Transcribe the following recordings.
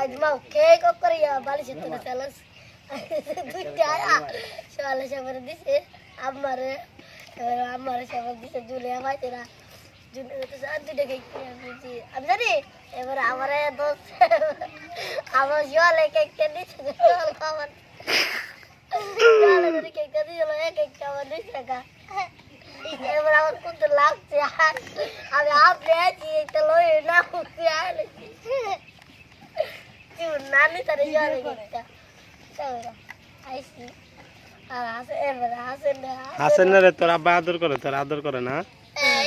আজ মা কক করে বাড়ি সে তোরা চালাস দুইটা সকালে সবারে দিছে আমারে এবার আমারে সবার দিছে, জুলিয়া তো দুইটা কেক আমি জানি, এবার আমারে দোষ, আমার জলে কেকটা দিছে জলে কেকটা দিয়েছিল আমার দুই টাকা এবার আমার কত লাগছে আর আমি আপনি আছি, একটা লই না উঠতে আইলেছি তুই নানি তারে জলে কেকটা তারপরে আইসি আর হাসে এবার হাসে না হাসেন না রে তোর আব্বা আদর করে তোর আদর করে না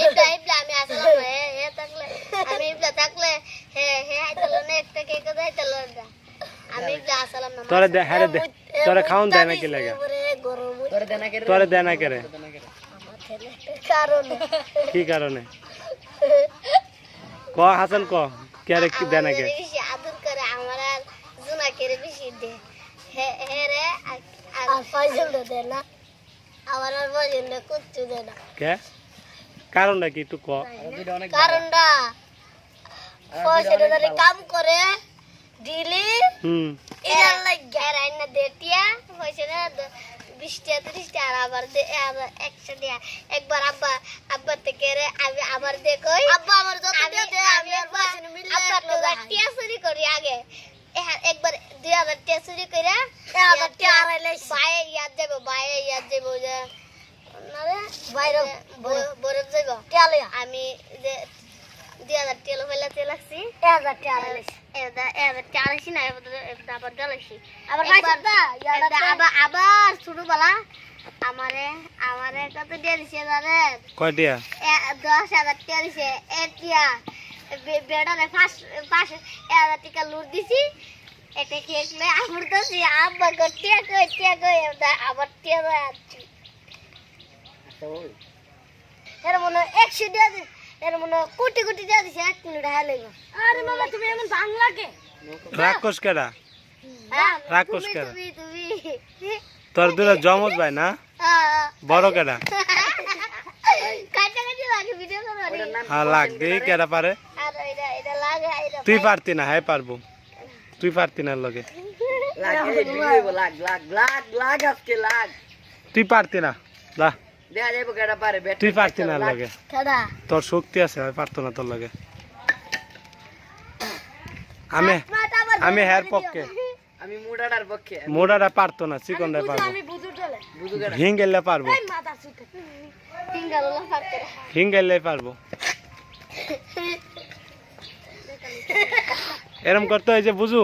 ইবলা ইবলা আমি আসলাম হে হে থাকলে আমি ইবলা থাকলে হে হে আইতলো না একটা কেক দাইতলো না আমি ইবলা আসলাম না তোরে দে হ্যাঁ দে তোরে খাওন দেয় নাকি লাগে গরম তোরে দেনা কে তোরে দেয় না কেরে কারণ কি কারণে ক হাসান ক কেরে কি দেয় না কে বেশি আদর করে আমার আর জুনা করে বেশি দে হে হে রে আর ফয়জল দে না। আমার আর ফয়জল দে কুচ্ছু দে না। কে? কারণটা কি একটু ক। কারণটা কাম করে দিলি হুম। এর লাগে রাইনা দেটিয়া পয়সা না বিশটা ত্রিশটা আর আবার দে আবার একশো দিয়া। একবার আব্বা আব্বা থেকে রে আমি আবার দেখই আব্বা আমার যত আমি একবার আব্বা তো টিয়া চুরি করি আগে এহা- একবার টিয়া চুরি করে হাজার টিয়া আড়াইলাই বাইরে ইয়াদ যাব বাইরে ইয়াদ যাব যে নারে বাইরে বরফ যাব টিয়ালে আমি যে দুই হাজার টিয়া ফেলে তেল লাগছি এক হাজার টিয়া আবার আবার আবার আবার ছোটবেলা আমারে আমারে কত দিয়ে দিছে জানেন কয়টিয়া এ- দশ হাজার টাকা দিছে এতিয়া বেড়ারে পাঁচ পাঁচ হাজার টাকা লুট দিছি এটা কেক লে আমার তো সে আব্বা গো কই টিয়া কই আবার টিয়া দেয় এর মনে একশো দিয়ে দি এর মনে কোটি কোটি দিয়ে দিছে এক মিনিট হালে আরে মামা তুমি এমন বাংলা কে? রাক্ষস হ্যাঁ রাক্ষস তোর দুটা জমজ ভাই না? বড় লাগে হ্যাঁ লাগ দিই কেরা পারে। আর এটা এটা লাগে এটা তুই পারতি না হ্যাঁ পারব। তুই পারতি না লগে। লাগ এই ভিডিও লাগ লাগ লাগ লাগ আজকে লাগ। তুই পারতি না দা তুই পারতি না লগে। তোর শক্তি আছে আমি পারতো না তোর লগে। আমি আমি হ্যার পক্ষে। আমি মুডাটার পক্ষে। মোড়াটা পারতো না চিকনটা পারব। হিঙ্গেলে পারব। হিঙ্গেলে পারব। এরম করতে হয় যে বুঝু?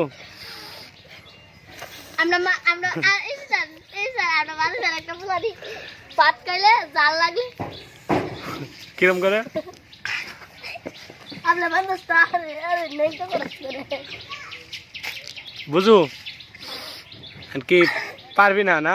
আমরা আমরা এই স্যার এই স্যার আমরা মানুষের একটা খাইলে জাল লাগলে কিরম করে? আমরা মানুষ তো আরে আরে নেই তো করে? বুঝু? কি পারবি না না?